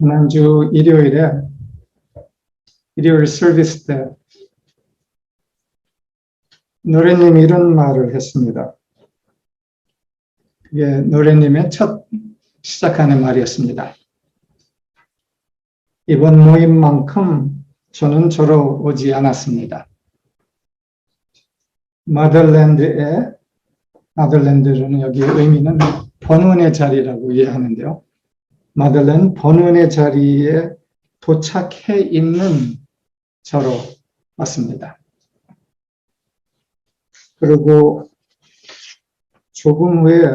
지난주 일요일에 일요일 서비스 때 노래님이 이런 말을 했습니다. 그게 노래님의 첫 시작하는 말이었습니다. 이번 모임만큼 저는 저러 오지 않았습니다. 마들랜드의 마들랜드는 여기 의미는 번원의 자리라고 이해하는데요. 마들렌 번원의 자리에 도착해 있는 저로 왔습니다. 그리고 조금 후에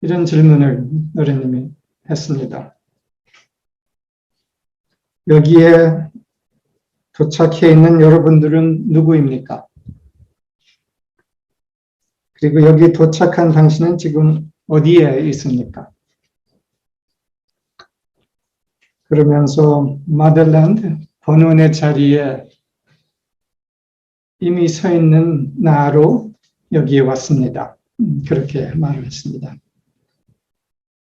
이런 질문을 노래님이 했습니다. 여기에 도착해 있는 여러분들은 누구입니까? 그리고 여기 도착한 당신은 지금 어디에 있습니까? 그러면서 마들랜드 번원의 자리에 이미 서 있는 나로 여기에 왔습니다. 음, 그렇게 말을 했습니다.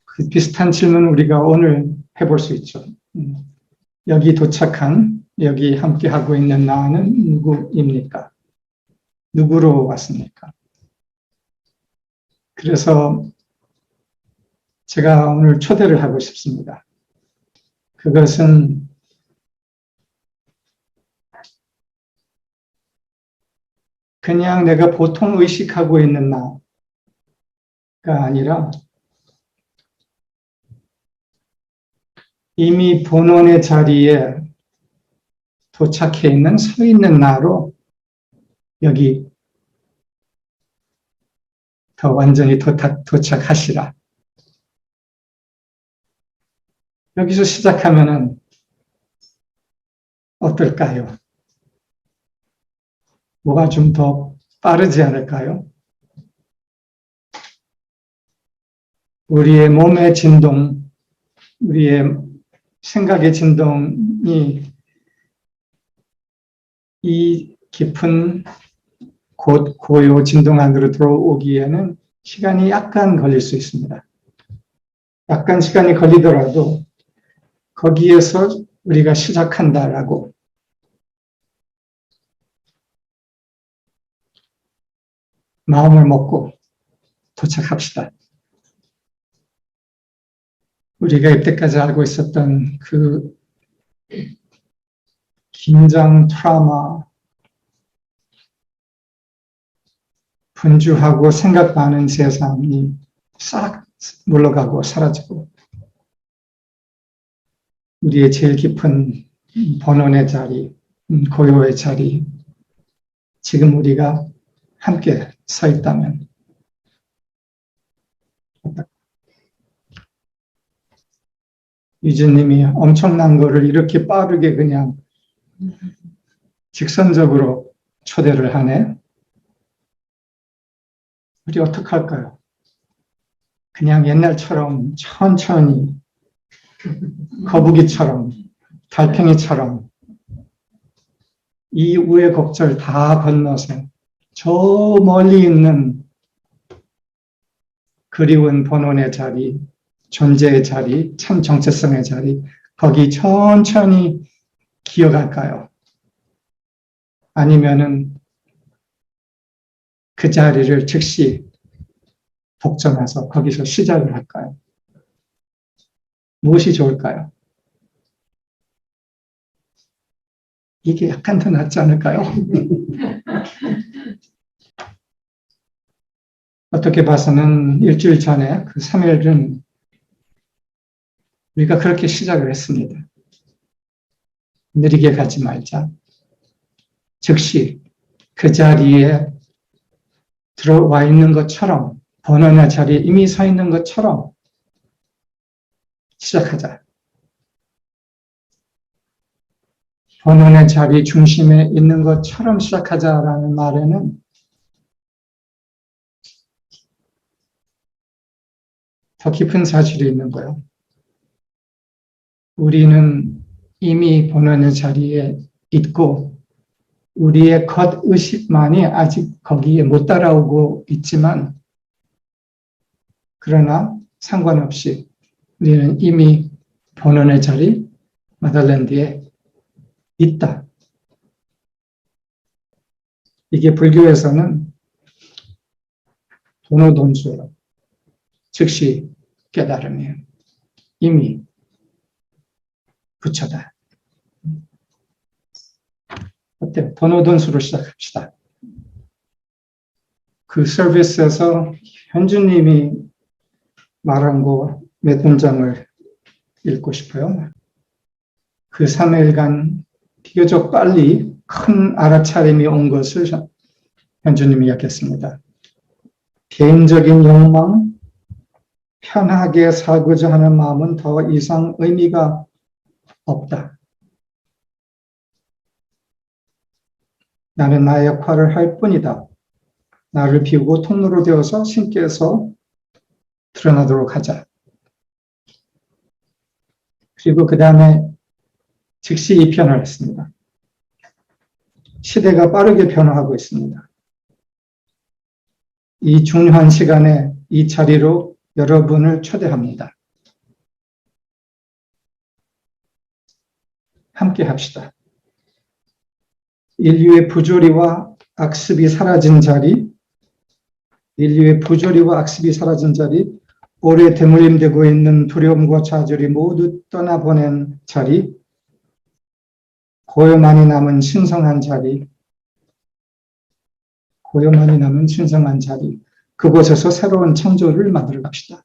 그 비슷한 질문 우리가 오늘 해볼 수 있죠. 음, 여기 도착한 여기 함께 하고 있는 나는 누구입니까? 누구로 왔습니까? 그래서 제가 오늘 초대를 하고 싶습니다. 그것은 그냥 내가 보통 의식하고 있는 나가 아니라 이미 본원의 자리에 도착해 있는 서 있는 나로 여기 더 완전히 도착, 도착하시라. 여기서 시작하면은 어떨까요? 뭐가 좀 더 빠르지 않을까요? 우리의 몸의 진동, 우리의 생각의 진동이 이 깊은 곧 고요 진동 안으로 들어오기에는 시간이 약간 걸릴 수 있습니다. 약간 시간이 걸리더라도 거기에서 우리가 시작한다라고 마음을 먹고 도착합시다. 우리가 이때까지 알고 있었던 그 긴장, 트라우마, 분주하고 생각 많은 세상이 싹 물러가고 사라지고 우리의 제일 깊은 본원의 자리, 음, 고요의 자리, 지금 우리가 함께 서 있다면 유진님이 엄청난 거를 이렇게 빠르게 그냥 직선적으로 초대를 하네. 우리 어떡할까요? 그냥 옛날처럼 천천히 거북이처럼 달팽이처럼 이 우여곡절 다 건너서 저 멀리 있는 그리운 본원의 자리, 존재의 자리, 참 정체성의 자리, 거기 천천히 기어갈까요? 아니면은 그 자리를 즉시 독점해서 거기서 시작을 할까요? 무엇이 좋을까요? 이게 약간 더 낫지 않을까요? 어떻게 봐서는 일주일 전에 그 3일은 우리가 그렇게 시작을 했습니다. 느리게 가지 말자. 즉시 그 자리에 들어와 있는 것처럼 번원의 자리에 이미 서 있는 것처럼 시작하자. 본원의 자리 중심에 있는 것처럼 시작하자라는 말에는 더 깊은 사실이 있는 거예요. 우리는 이미 본원의 자리에 있고 우리의 겉 의식만이 아직 거기에 못 따라오고 있지만 그러나 상관없이 우리는 이미 본원의 자리 마달랜드에 있다. 이게 불교에서는 도노돈수예요. 즉시 깨달음이에요. 이미 부처다. 어때요? 도노돈수로 시작합시다. 그 서비스에서 현주님이 말한 거 몇 문장을 읽고 싶어요. 그 3일간 비교적 빨리 큰 알아차림이 온 것을 현주님이 이야기했습니다. 개인적인 욕망, 편하게 살고자 하는 마음은 더 이상 의미가 없다. 나는 나의 역할을 할 뿐이다. 나를 비우고 통로로 되어서 신께서 드러나도록 하자. 그리고 그 다음에 즉시 이 편을 했습니다. 시대가 빠르게 변화하고 있습니다. 이 중요한 시간에 이 자리로 여러분을 초대합니다. 함께 합시다. 인류의 부조리와 악습이 사라진 자리, 인류의 부조리와 악습이 사라진 자리, 오래 대물림되고 있는 두려움과 좌절이 모두 떠나보낸 자리, 고요만이 남은 신성한 자리, 고요만이 남은 신성한 자리, 그곳에서 새로운 창조를 만들어 갑시다.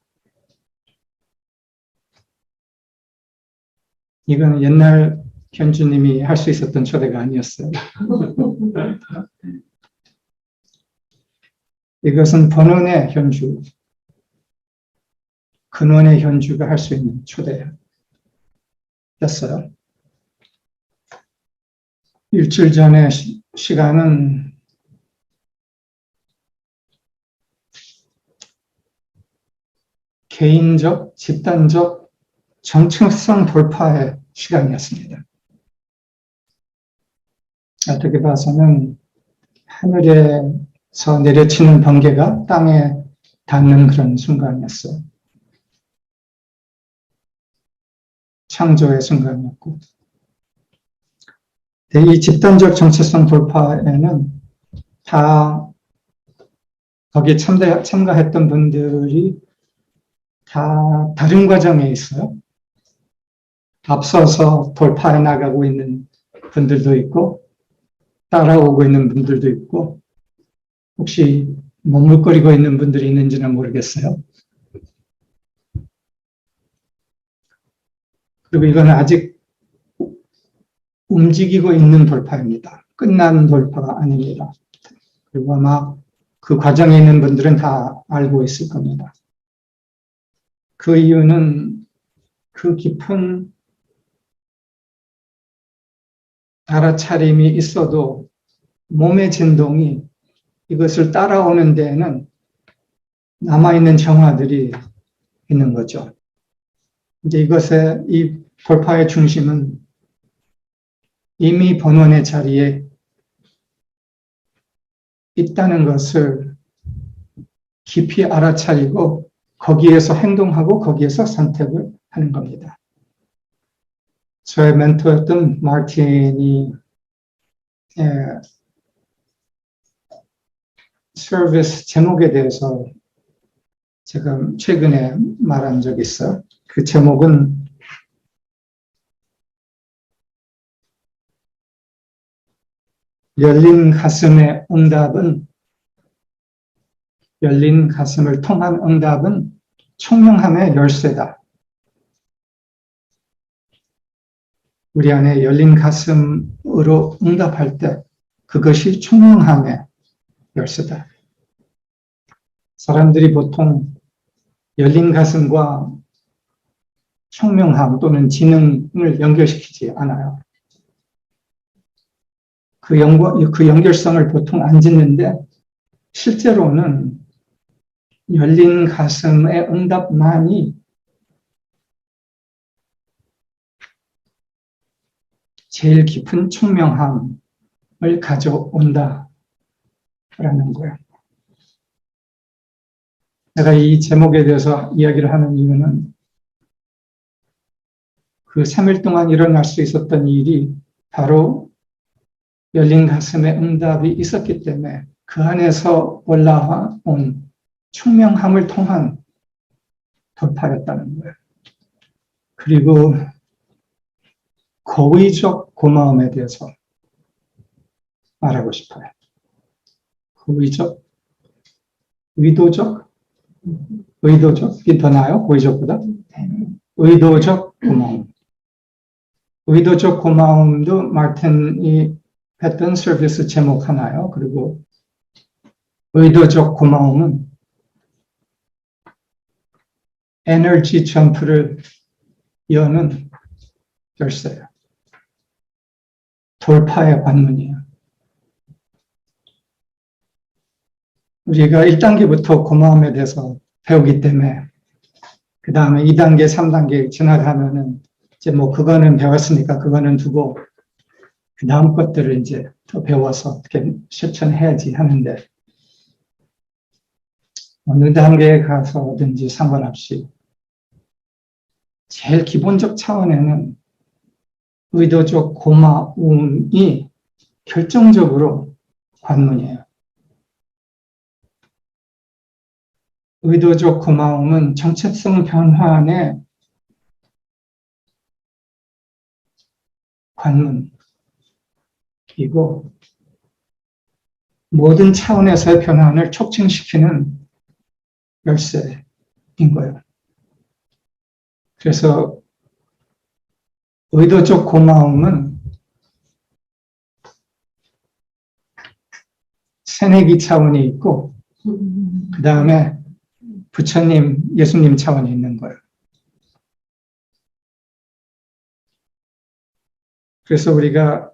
이건 옛날 현주님이 할 수 있었던 초대가 아니었어요. 이것은 번원의 현주, 근원의 현주가 할 수 있는 초대였어요. 일주일 시, 시간은 개인적, 집단적 정체성 돌파의 시간이었습니다. 어떻게 봐서는 하늘에서 내려치는 번개가 땅에 닿는 그런 순간이었어요. 창조의 순간이었고. 이 집단적 정체성 돌파에는 다 거기에 참가, 참가했던 분들이 다 다른 과정에 있어요. 앞서서 돌파해 나가고 있는 분들도 있고, 따라오고 있는 분들도 있고, 혹시 머물거리고 있는 분들이 있는지는 모르겠어요. 그리고 이건 아직 움직이고 있는 돌파입니다. 끝난 돌파가 아닙니다. 그리고 아마 그 과정에 있는 분들은 다 알고 있을 겁니다. 그 이유는 그 깊은 알아차림이 있어도 몸의 진동이 이것을 따라오는 데에는 남아있는 정화들이 있는 거죠. 이제 이것의 이 돌파의 중심은 이미 본원의 자리에 있다는 것을 깊이 알아차리고 거기에서 행동하고 거기에서 선택을 하는 겁니다. 저의 멘토였던 마틴이 예, 서비스 제목에 대해서 제가 최근에 말한 적이 있어요. 그 제목은 열린 가슴의 응답은 열린 가슴을 통한 응답은 총명함의 열쇠다. 우리 안에 열린 가슴으로 응답할 때 그것이 총명함의 열쇠다. 사람들이 보통 열린 가슴과 총명함 또는 지능을 연결시키지 않아요. 그, 연구, 그 연결성을 보통 안 짓는데 실제로는 열린 가슴의 응답만이 제일 깊은 총명함을 가져온다. 라는 거예요. 내가 이 제목에 대해서 이야기를 하는 이유는 그 3일 동안 일어날 수 있었던 일이 바로 열린 가슴에 응답이 있었기 때문에 그 안에서 올라온 총명함을 통한 돌파였다는 거예요. 그리고 고의적 고마움에 대해서 말하고 싶어요. 고의적, 의도적, 의도적이 더 나아요? 고의적보다? 의도적 고마움. 의도적 고마움도 마틴이 했던 서비스 제목 하나요. 그리고 의도적 고마움은 에너지 점프를 여는 열쇠예요. 돌파의 관문이에요. 우리가 1단계부터 고마움에 대해서 배우기 때문에 그 다음에 2단계, 3단계 지나가면은 이제 뭐 그거는 배웠으니까 그거는 두고 그 다음 것들을 이제 더 배워서 어떻게 실천해야지 하는데 어느 단계에 가서든지 상관없이 제일 기본적 차원에는 의도적 고마움이 결정적으로 관문이에요. 의도적 고마움은 정체성 변환의 관문이고 모든 차원에서의 변환을 촉진시키는 열쇠인 거예요. 그래서 의도적 고마움은 새내기 차원이 있고 그 다음에 부처님, 예수님 차원이 있는 거예요. 그래서 우리가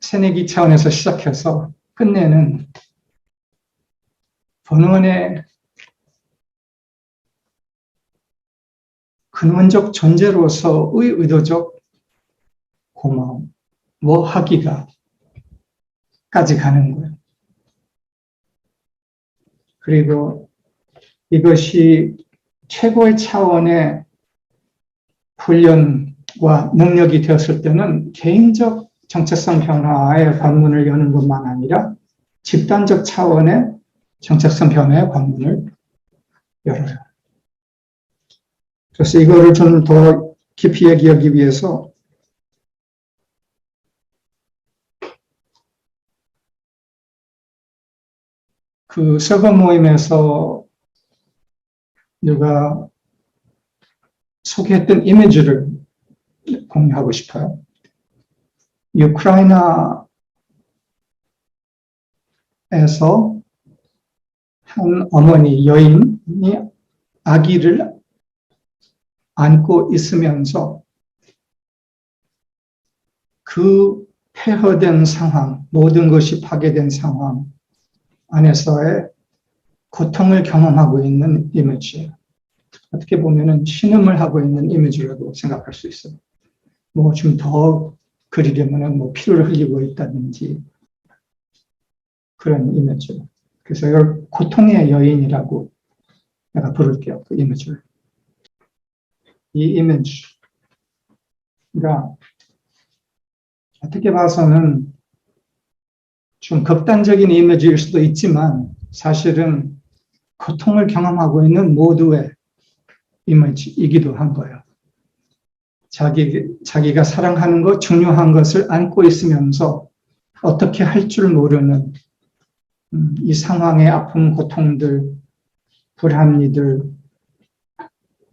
새내기 차원에서 시작해서 끝내는 본원의 근원적 존재로서의 의도적 고마움, 뭐 하기가 까지 가는 거예요. 그리고 이것이 최고의 차원의 훈련과 능력이 되었을 때는 개인적 정체성 변화의 관문을 여는 것만 아니라 집단적 차원의 정체성 변화의 관문을 열어요. 그래서 이거를 좀 더 깊이 얘기하기 위해서 그 서버 모임에서 누가 소개했던 이미지를 공유하고 싶어요. 우크라이나에서 한 어머니 여인이 아기를 안고 있으면서 그 폐허된 상황, 모든 것이 파괴된 상황 안에서의 고통을 경험하고 있는 이미지예요. 어떻게 보면은 신음을 하고 있는 이미지라고 생각할 수 있어요. 뭐 좀 더 그리려면은 뭐 피를 흘리고 있다든지 그런 이미지. 그래서 이걸 고통의 여인이라고 내가 부를게요. 그 이미지를. 이 이미지가 어떻게 봐서는 좀 극단적인 이미지일 수도 있지만 사실은 고통을 경험하고 있는 모두의 이미지이기도 한 거예요. 자기, 자기가 사랑하는 것, 중요한 것을 안고 있으면서 어떻게 할 줄 모르는 음, 이 상황의 아픔, 고통들, 불합리들,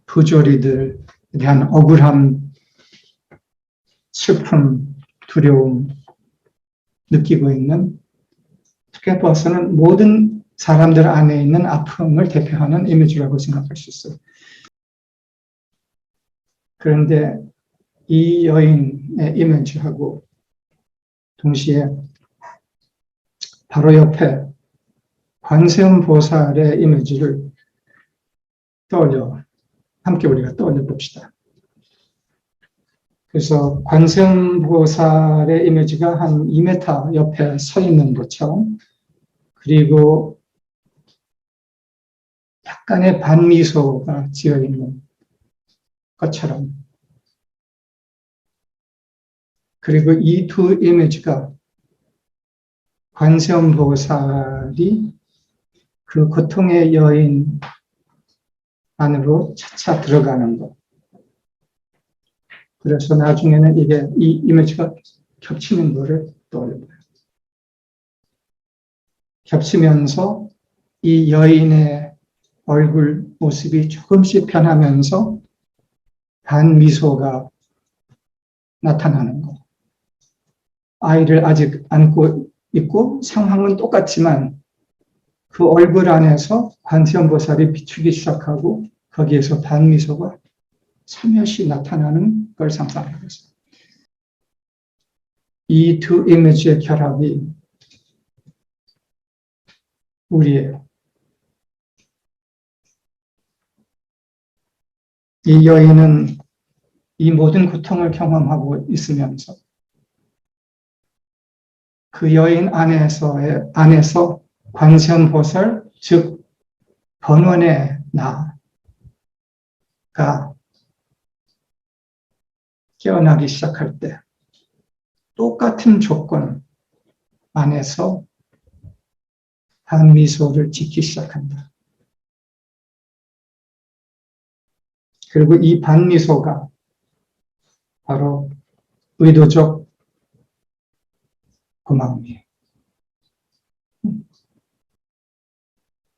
부조리들에 대한 억울함, 슬픔, 두려움 느끼고 있는 봐서는 모든 사람들 안에 있는 아픔을 대표하는 이미지라고 생각할 수 있어요. 그런데 이 여인의 이미지하고 동시에 바로 옆에 관세음 보살의 이미지를 떠올려 함께 우리가 떠올려 봅시다. 그래서 관세음 보살의 이미지가 한 2m 옆에 서 있는 것처럼 그리고 약간의 반미소가 지어 있는 것처럼 그리고 이 두 이미지가 관세음보살이 그 고통의 여인 안으로 차차 들어가는 것. 그래서 나중에는 이게 이 이미지가 겹치는 거를 떠올려요. 겹치면서 이 여인의 얼굴 모습이 조금씩 변하면서 반미소가 나타나는 것. 아이를 아직 안고 있고 상황은 똑같지만 그 얼굴 안에서 관세음보살이 비추기 시작하고 거기에서 반미소가 살며시 나타나는 걸 상상해 보세요. 이 두 이미지의 결합이 우리예요. 이 여인은 이 모든 고통을 경험하고 있으면서 그 여인 안에서의 안에서 관세음보살 즉 번원의 나가 깨어나기 시작할 때 똑같은 조건 안에서 반미소를 짓기 시작한다. 그리고 이 반미소가 바로 의도적 고마움이에요.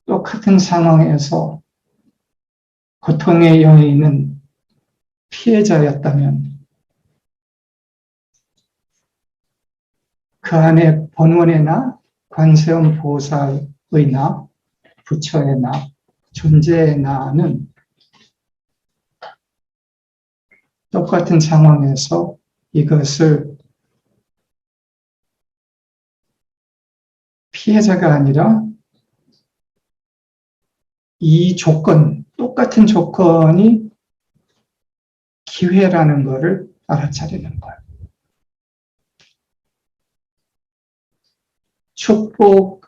똑같은 상황에서 고통의 여인은 피해자였다면 그 안에 번원의 나, 관세음 보살의 나, 부처의 나, 존재의 나는 똑같은 상황에서 이것을 피해자가 아니라 이 조건, 똑같은 조건이 기회라는 것을 알아차리는 거예요. 축복할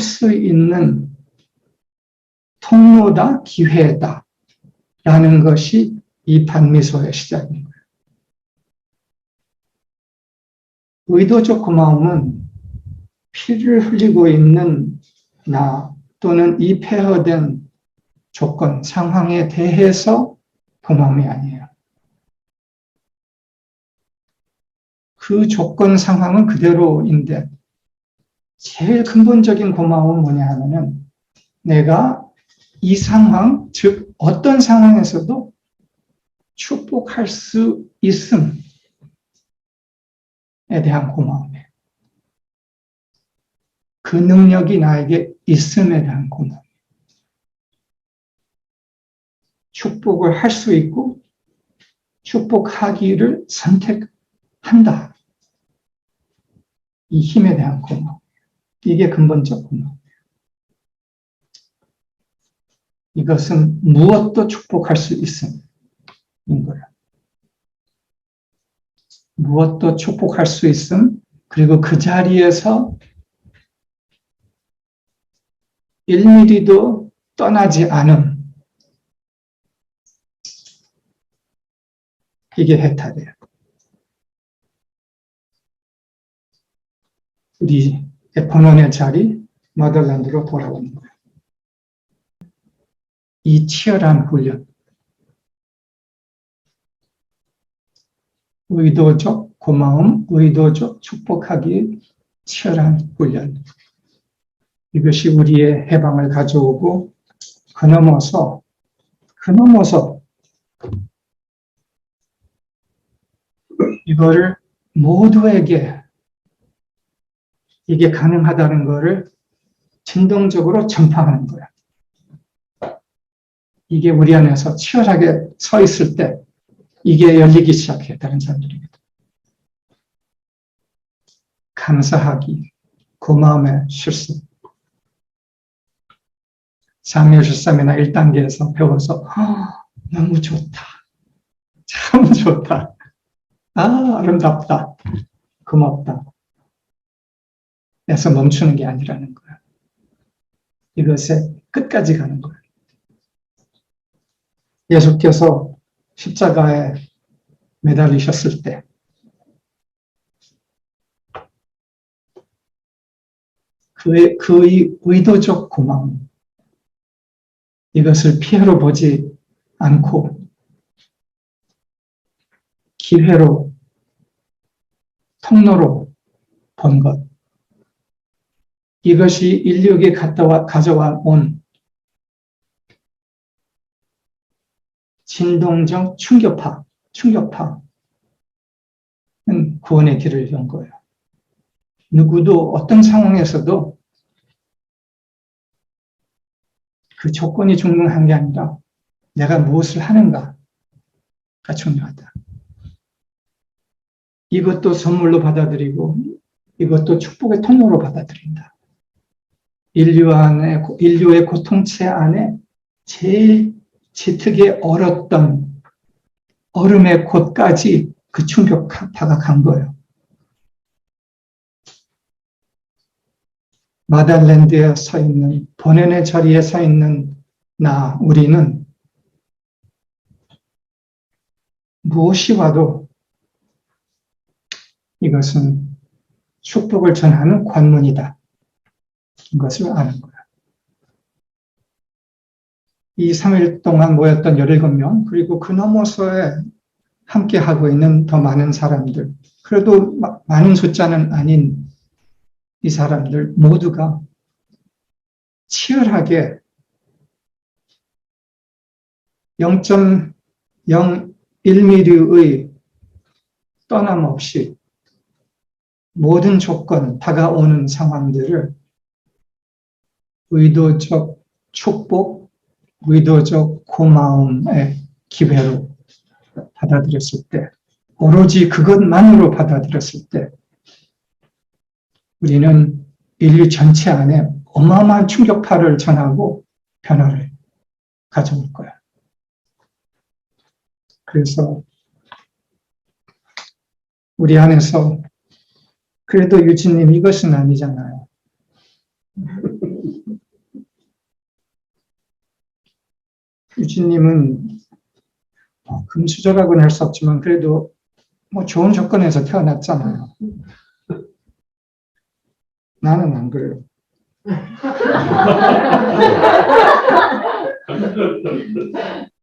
수 있는 통로다, 기회다. 라는 것이 이 반미소의 시작인 거예요. 의도적 고마움은 피를 흘리고 있는 나 또는 이 폐허된 조건, 상황에 대해서 고마움이 아니에요. 그 조건 상황은 그대로인데 제일 근본적인 고마움은 뭐냐 하면은 내가 이 상황, 즉 어떤 상황에서도 축복할 수 있음에 대한 고마움이에요. 그 능력이 나에게 있음에 대한 고마움. 축복을 할 수 있고 축복하기를 선택한다. 이 힘에 대한 고마움. 이게 근본적 고마움. 이것은 무엇도 축복할 수 있음인 거예요. 무엇도 축복할 수 있음, 그리고 그 자리에서 1mm도 떠나지 않음. 이게 해탈이에요. 우리 본원의 자리, 머덜랜드로 돌아오는 거예요. 이 치열한 훈련. 의도적 고마움, 의도적 축복하기 치열한 훈련. 이것이 우리의 해방을 가져오고 그 넘어서 그 넘어서 이거를 모두에게 이게 가능하다는 것을 진동적으로 전파하는 거야. 이게 우리 안에서 치열하게 서 있을 때 이게 열리기 시작해 다른 사람들에게. 감사하기, 고마움의 실수. 상묘실삼이나 1단계에서 배워서 어, 너무 좋다. 참 좋다. 아, 아름답다. 고맙다. 에서 멈추는 게 아니라는 거야. 이것의 끝까지 가는 거예요. 예수께서 십자가에 매달리셨을 때 그의, 그의 의도적 고마움 이것을 피해로 보지 않고 기회로 통로로 본 것. 이것이 인류에게 가져와 온 진동적 충격파, 충격파는 구원의 길을 연 거예요. 누구도 어떤 상황에서도 그 조건이 중요한 게 아니라 내가 무엇을 하는가가 중요하다. 이것도 선물로 받아들이고 이것도 축복의 통로로 받아들인다. 인류 안에 인류의 고통체 안에 제일 짙게 얼었던 얼음의 곳까지 그 충격파가 간 거예요. 마달랜드에 서 있는 본연의 자리에 서 있는 나 우리는 무엇이 와도 이것은 축복을 전하는 관문이다. 이것을 아는 거야. 이 3일 동안 모였던 17명, 그리고 그 넘어서에 함께 하고 있는 더 많은 사람들, 그래도 마- 많은 숫자는 아닌 이 사람들 모두가 치열하게 0.01mm의 떠남 없이 모든 조건, 다가오는 상황들을 의도적 축복, 의도적 고마움의 기회로 받아들였을 때, 오로지 그것만으로 받아들였을 때, 우리는 인류 전체 안에 어마어마한 충격파를 전하고 변화를 가져올 거야. 그래서 우리 안에서 그래도 유진님 이것은 아니잖아요. 유진님은 뭐 금수저라고는 할 수 없지만 그래도 뭐 좋은 조건에서 태어났잖아요. 나는 안 그래요.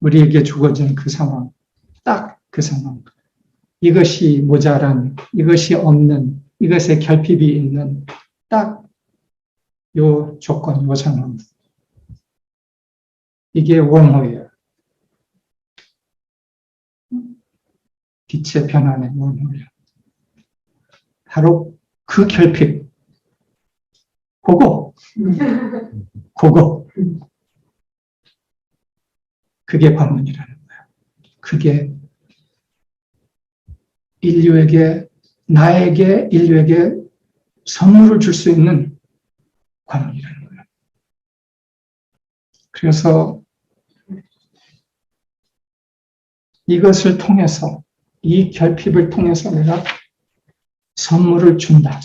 우리에게 주어진 그 상황, 딱 그 상황. 이것이 모자란, 이것이 없는, 이것의 결핍이 있는 딱 요 조건, 요 상황. 이게 원호예요. 빛의 변환의 원호예요. 바로 그 결핍. 그거. 그거. 그게 관문이라는 거예요. 그게 인류에게, 나에게, 인류에게 선물을 줄 수 있는 관문이라는 거예요. 그래서 이것을 통해서, 이 결핍을 통해서 내가 선물을 준다.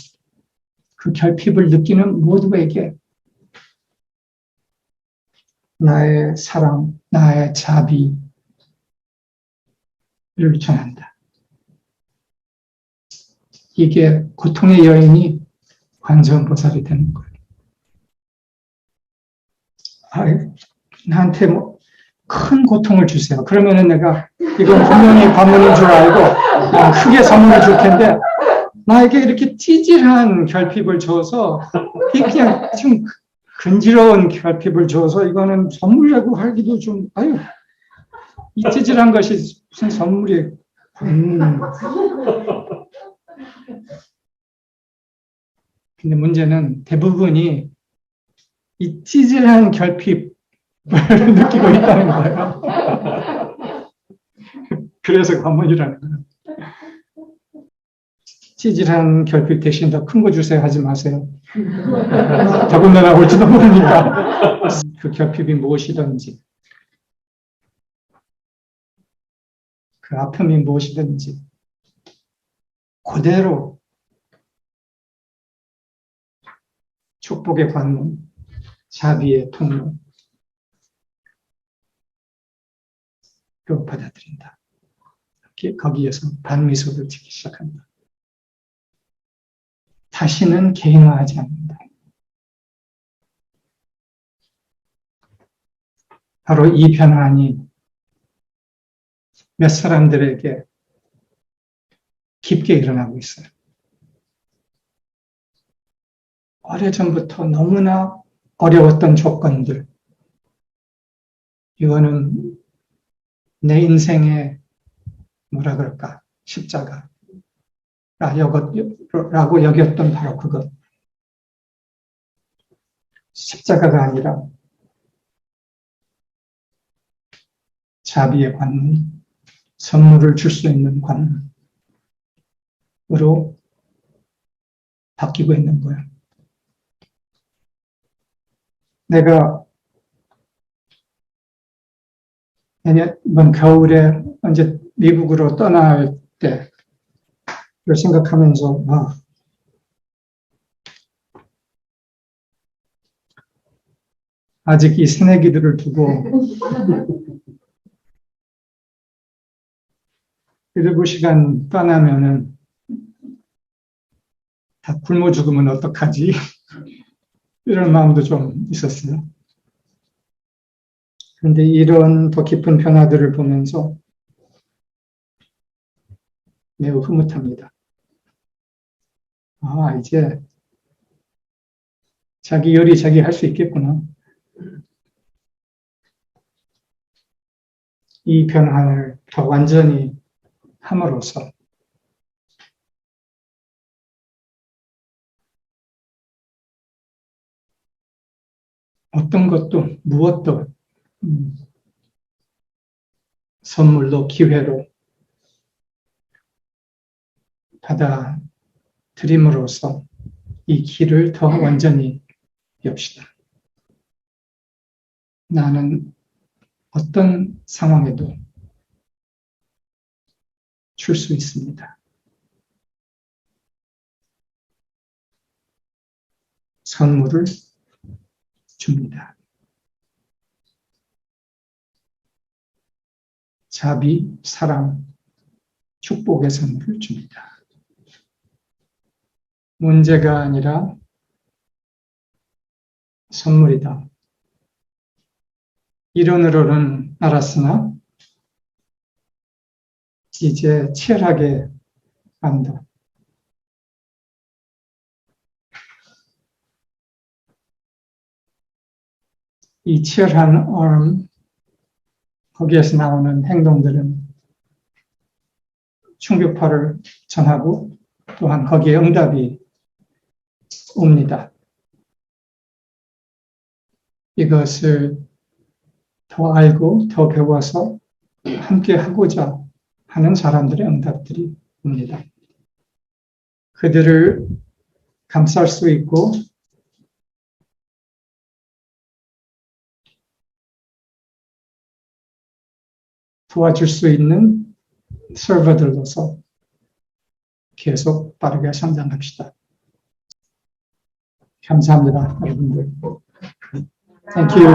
그 결핍을 느끼는 모두에게 나의 사랑, 나의 자비를 전한다. 이게 고통의 여인이 관세음보살이 되는 거예요. 아, 나한테 뭐 큰 고통을 주세요. 그러면은 내가 이건 분명히 관문인 줄 알고 아, 크게 선물을 줄 텐데 나에게 이렇게 찌질한 결핍을 줘서 그냥 좀 근지러운 결핍을 줘서 이거는 선물이라고 하기도 좀 아유 이 찌질한 것이 무슨 선물이 음. 근데 문제는 대부분이 이 찌질한 결핍을 느끼고 있다는 거예요. 그래서 관문이라는 거예요. 찌질한 결핍 대신 더 큰 거 주세요 하지 마세요. 더군다나 올지도 모르니까 그 결핍이 무엇이든지 그 아픔이 무엇이든지 그대로 축복의 관문, 자비의 통로, 로 받아들인다. 거기에서 반미소를 짓기 시작한다. 다시는 개인화하지 않는다. 바로 이 변환이 몇 사람들에게 깊게 일어나고 있어요. 오래전부터 너무나 어려웠던 조건들. 이거는 내 인생의 뭐라 그럴까, 십자가. 라고 여겼던 바로 그것. 십자가가 아니라 자비의 관문, 선물을 줄 수 있는 관문으로 바뀌고 있는 거야. 내가 내년 이번 겨울에 언제 미국으로 떠날 때 그걸 생각하면서 아, 아직 이 새내기들을 두고 일곱 시간 떠나면은 다 굶어 죽으면 어떡하지? 이런 마음도 좀 있었어요. 그런데 이런 더 깊은 변화들을 보면서 매우 흐뭇합니다. 아, 이제 자기 요리 자기 할 수 있겠구나. 이 변화를 더 완전히 함으로써 어떤 것도 무엇도 음, 선물로 기회로 받아들임으로써 이 길을 더 완전히 엽시다. 나는 어떤 상황에도 줄 수 있습니다. 선물을 줍니다. 자비, 사랑, 축복의 선물을 줍니다. 문제가 아니라 선물이다. 이론으로는 알았으나 이제 치열하게 안다. 이 치열한 얼음, 거기에서 나오는 행동들은 충격파를 전하고 또한 거기에 응답이 옵니다. 이것을 더 알고 더 배워서 함께 하고자 하는 사람들의 응답들이 옵니다. 그들을 감쌀 수 있고 도와줄 수 있는 서버들로서 계속 빠르게 성장합시다. 감사합니다, 여러분들. Thank you.